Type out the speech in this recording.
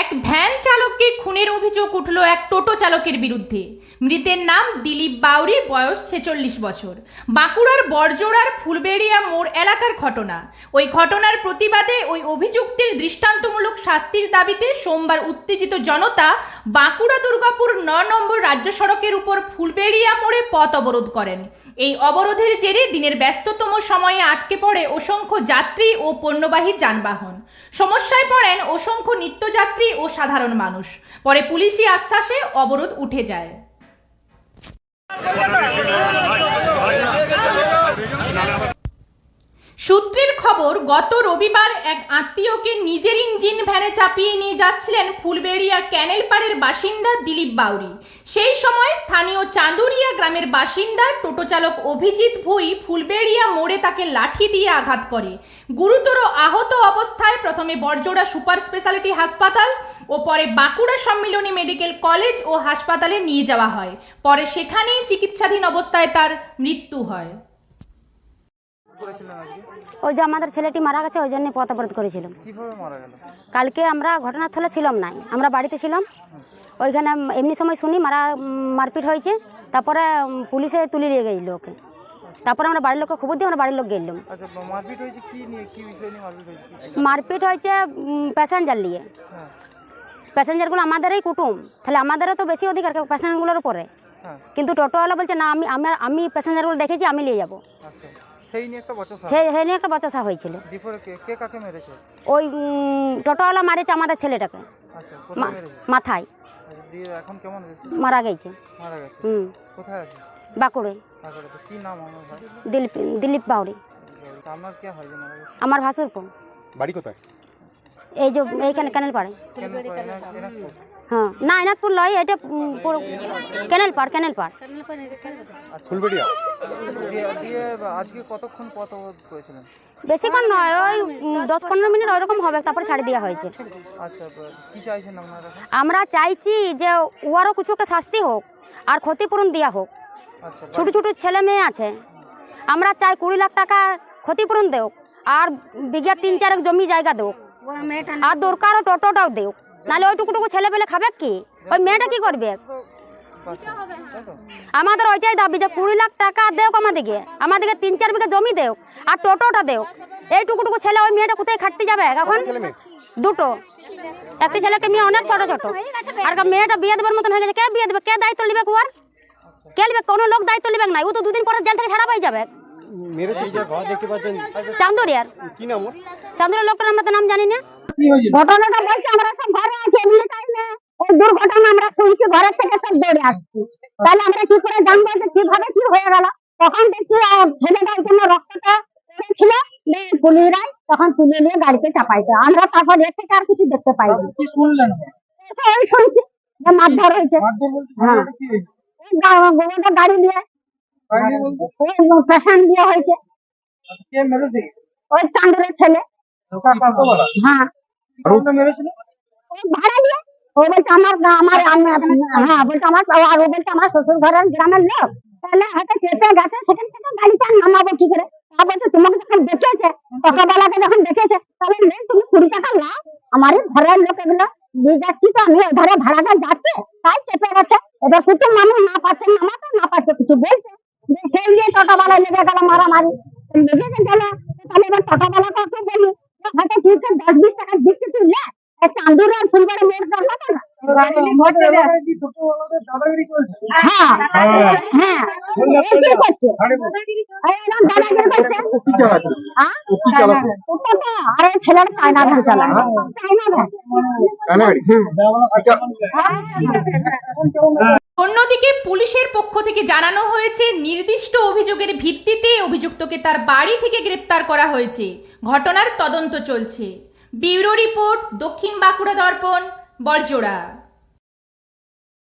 এক ভ্যান চালককে খুনের অভিযোগ উঠল এক টোটো চালকের বিরুদ্ধে। মৃতের নাম দিলীপ বাউরি, বয়স ছেচল্লিশ বছর। বাঁকুড়ার বরজোড়ার ফুলবেড়িয়া মোড় এলাকার ঘটনা। ওই ঘটনার প্রতিবাদে ওই অভিযুক্তের দৃষ্টান্তমূলক শাস্তির দাবিতে সোমবার উত্তেজিত জনতা বাঁকুড়া দুর্গাপুর ন নম্বর রাজ্য সড়কের উপর ফুলবেড়িয়া মোড়ে পথ অবরোধ করেন। এই অবরোধের জেরে দিনের ব্যস্ততম সময়ে আটকে পড়ে অসংখ্য যাত্রী ও পণ্যবাহী যানবাহন। সমস্যায় পড়েন অসংখ্য নিত্যযাত্রী ও সাধারণ মানুষ। পরে পুলিশি আশ্বাসে অবরোধ উঠে যায়। সূত্রের খবর, গত রবিবার এক আত্মীয়কে নিজের ইঞ্জিন ভ্যানে চাপিয়ে নিয়ে যাচ্ছিলেন ফুলবেড়িয়া ক্যানেল পাড়ের বাসিন্দা দিলীপ বাউরি। সেই সময় স্থানীয় চাঁদুরিয়া গ্রামের বাসিন্দা টোটো চালক অভিজিৎ ভুই ফুলবেড়িয়া মোড়ে তাকে লাঠি দিয়ে আঘাত করে। গুরুতর আহত অবস্থায় প্রথমে বরজোড়া সুপার স্পেশালিটি হাসপাতাল ও পরে বাঁকুড়া সম্মিলনী মেডিকেল কলেজ ও হাসপাতালে নিয়ে যাওয়া হয়। পরে সেখানেই চিকিৎসাধীন অবস্থায় তার মৃত্যু হয়। ওই যে আমাদের ছেলেটি মারা গেছে ওই জন্য পথ অবরোধ করেছিলাম কালকে আমরা ঘটনাস্থলে ছিলাম নাই আমরা বাড়িতে ছিলাম। ওইখানে এমনি সময় শুনি মারা মারপিট হয়েছে তারপরে পুলিশে তুলে নিয়ে গেছিল ওকে। তারপরে আমরা বাড়ির লোককে খবর দিয়ে আমরা বাড়ির লোক গেলাম। আচ্ছা মারপিট হয়েছে প্যাসেঞ্জার নিয়ে। হ্যাঁ। প্যাসেঞ্জারগুলো আমাদেরই কুটুম তাহলে আমাদেরও তো বেশি অধিকার প্যাসেঞ্জারগুলোর উপরে। হ্যাঁ। কিন্তু টোটোওয়ালা বলছে না আমি আমার আমি প্যাসেঞ্জারগুলো দেখেছি আমি নিয়ে যাব। আচ্ছা। সেই নিয়ে একটা বচসা। সে সে নিয়ে একটা বচসা হয়েছিল। ডিফরে কে কে কাকে মেরেছে? ওই টোটোওয়ালা মারেছে আমাদের ছেলেটাকে। আচ্ছা কোথায় মেরেছে? মাথায়। আচ্ছা, দিয়ে এখন কেমন হয়েছে? মারা গেছে। মারা গেছে? হুম। কোথায় আছে? বাঁকুড়ে তারপরে কি নাম আমার ভাই? দিলীপ দিলীপ বাউরি আমার আপনার কে হয় যে মারা গেছে? আমার ভাসুরপুর। বাড়ি কোথায়? এই যে এইখানে ক্যানেল পাড়ে? হ্যাঁ। না এনাথপুর লয় এটা ক্যানেল পাড় ক্যানেল পাড়। ফুলবেড়িয়া? আজকে কতক্ষণ পথ অবরোধ করেছিলেন? বেশিক্ষণ নয় ওই দশ পনেরো মিনিট ওইরকম হবে তারপরে ছাড়ি দেওয়া হয়েছে। আচ্ছা বা- কি চাইছেন আপনারা? এখন? আমরা চাইছি যে ওয়ারও কিছু একটা শাস্তি হোক আর ক্ষতিপূরণ দেওয়া হোক। আচ্ছা ছোট ছোট ছেলে মেয়ে আছে। আমরা চাই কুড়ি লাখ টাকা ক্ষতিপূরণ দেও আর বিঘা তিন চারেক জমি জায়গা দেও আর দরকারও টোটোটাও দেও। নাহলে ওইটুকুটুকু ছেলে পেলে খাবে কি? ওই মেয়েটা কি করবে? আমাদের ওইটাই দাবি যে কুড়ি লাখ টাকা দেও আমাদেরকে। আমাদেরকে তিন চার বিঘা জমি দেও আর টোটোটা দেও। এইটুকুটুকু ছেলে ওই মেয়েটা কোথায় খাটতে যাবে? এখন দুটো। একটি ছেলেকে মেয়ে অনেক ছোট ছোট। আর মেয়েটা বিয়ে দেবার মতন হয়ে গেছে। কে বিয়ে দেবে? কে দায়িত্ব নেবে কুয়ার? কে নেবে? কোনো লোক দায়িত্ব নেবে না ও তো দুদিন পরে জেল থেকে ছাড়া পাই যাবে। মেরেছে যে ঘর দেখতে পাচ্ছেন। চান্দুরিয়ার কি নাম ওর? চান্দুরিয়ার লোকটার আমরা তো নাম জানি না। ঘটনাটা বলছে আমরা সব ঘরে আছি এমনি টাইমে ওই দুর্ঘটনা আমরা শুনছি ঘরের থেকে সব দৌড়ে আসছি। তাহলে আমরা কি করে জানব যে কীভাবে কি হয়ে গেল? তখন দেখছি ছেলেটার জন্য রক্তটা পড়েছিল। দিয়ে পুলিশরাই তখন তুলে নিয়ে গাড়িতে চাপাইছে। আমরা তারপর এর থেকে আর কিছু দেখতে পাইনি। কি শুনলেন? শুনছি মারধর হয়েছে। হ্যাঁ। গাড়ি ওই পেশেন্ট দিয়ে হয়েছে। কে মেরেছে ওই চান্দুরের ছেলে। হ্যাঁ। কাউকে মেরেছিল? ও ভাড়া দিয়ে ও বলছে আমার আমার হ্যাঁ বলছে আমার আর ও বলছে আমার শ্বশুর ঘরের গ্রামের লোক। তাহলে হয়তো চেপে গেছে সেখান থেকে গাড়িটা নামাবো কি করে? তা বলছে তোমাকে যখন দেখেছে টাকাওয়ালাকে যখন দেখেছে তাহলে তুমি কুড়ি টাকা নাও। আমারই ঘরের লোক এগুলো। দিয়ে যাচ্ছি তো আমি ওধারে ভাড়াটা যাচ্ছে তাই চেপে গেছে। এবার কুটুম মানুষ না পাচ্ছে নামাতে না পাচ্ছে কিছু বলছে যে সেই নিয়ে লেগে গেল মারামারি। লেগে গেল তাহলে এবার টাকাওয়ালাকে একটু বলি। হয়তো ঠিক আছে দশ বিশ টাকা দিচ্ছে তুই লে ফুলবাড়ি মোড় না হ্যাঁ হ্যাঁ। করছে? হ্যাঁ। আর চায়না চায়না ধান আচ্ছা। অন্যদিকে পুলিশের পক্ষ থেকে জানানো হয়েছে, নির্দিষ্ট অভিযোগের ভিত্তিতে অভিযুক্তকে তার বাড়ি থেকে গ্রেপ্তার করা হয়েছে। ঘটনার তদন্ত চলছে। ব্যুরো রিপোর্ট, দক্ষিণ বাঁকুড়া দর্পণ বরজোড়া